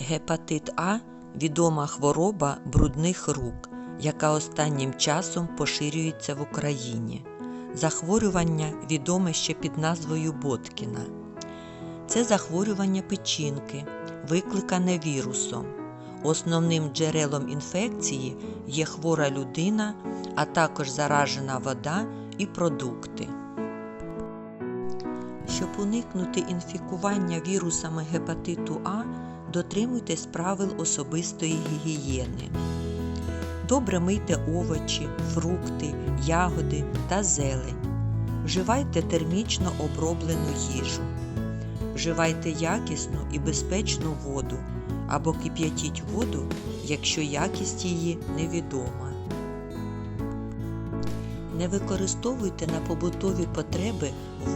Гепатит А відома хвороба брудних рук, яка останнім часом поширюється в Україні. Захворювання відоме ще під назвою Боткіна. Це захворювання печінки, викликане вірусом. Основним джерелом інфекції є хвора людина, а також заражена вода і продукти. Щоб уникнути інфікування вірусами гепатиту А, дотримуйтесь правил особистої гігієни. Добре мийте овочі, фрукти, ягоди та зелень. Вживайте термічно оброблену їжу. Вживайте якісну і безпечну воду або кип'ятіть воду, якщо якість її невідома. Не використовуйте на побутові потреби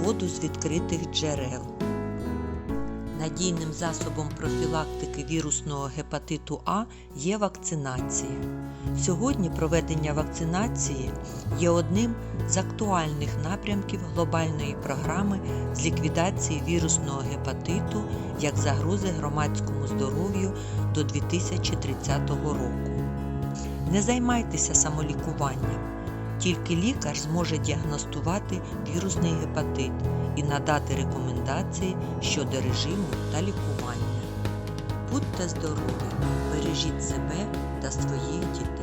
воду з відкритих джерел. Надійним засобом профілактики вірусного гепатиту А є вакцинація. Сьогодні проведення вакцинації є одним з актуальних напрямків глобальної програми з ліквідації вірусного гепатиту як загрози громадському здоров'ю до 2030 року. Не займайтеся самолікуванням. Тільки лікар зможе діагностувати вірусний гепатит і надати рекомендації щодо режиму та лікування. Будьте здорові, бережіть себе та своїх дітей.